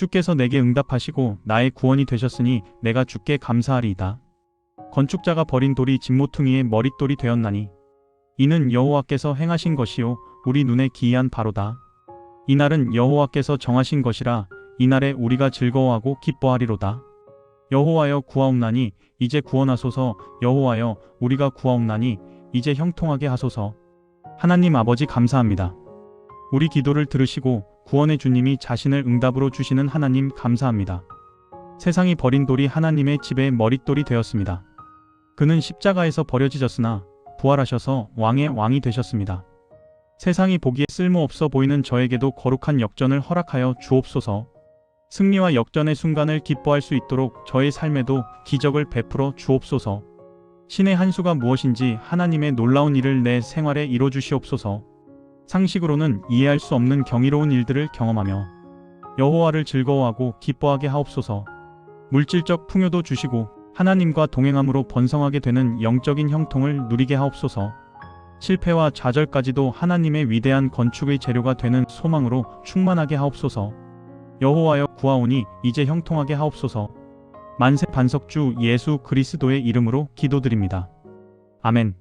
주께서 내게 응답하시고 나의 구원이 되셨으니 내가 주께 감사하리이다. 건축자가 버린 돌이 진모퉁이의 머릿돌이 되었나니 이는 여호와께서 행하신 것이요 우리 눈에 기이한 바로다. 이날은 여호와께서 정하신 것이라 이날에 우리가 즐거워하고 기뻐하리로다. 여호와여 구하옵나니 이제 구원하소서 여호와여 우리가 구하옵나니 이제 형통하게 하소서. 하나님 아버지 감사합니다. 우리 기도를 들으시고 구원의 주님이 자신을 응답으로 주시는 하나님 감사합니다. 세상이 버린 돌이 하나님의 집의 머릿돌이 되었습니다. 그는 십자가에서 버려지셨으나 부활하셔서 왕의 왕이 되셨습니다. 세상이 보기에 쓸모없어 보이는 저에게도 거룩한 역전을 허락하여 주옵소서. 승리와 역전의 순간을 기뻐할 수 있도록 저의 삶에도 기적을 베풀어 주옵소서. 신의 한 수가 무엇인지 하나님의 놀라운 일을 내 생활에 이뤄 주시옵소서. 상식으로는 이해할 수 없는 경이로운 일들을 경험하며 여호와를 즐거워하고 기뻐하게 하옵소서. 물질적 풍요도 주시고 하나님과 동행함으로 번성하게 되는 영적인 형통을 누리게 하옵소서. 실패와 좌절까지도 하나님의 위대한 건축의 재료가 되는 소망으로 충만하게 하옵소서. 여호와여 구하오니 이제 형통하게 하옵소서. 만세 반석주 예수 그리스도의 이름으로 기도드립니다. 아멘.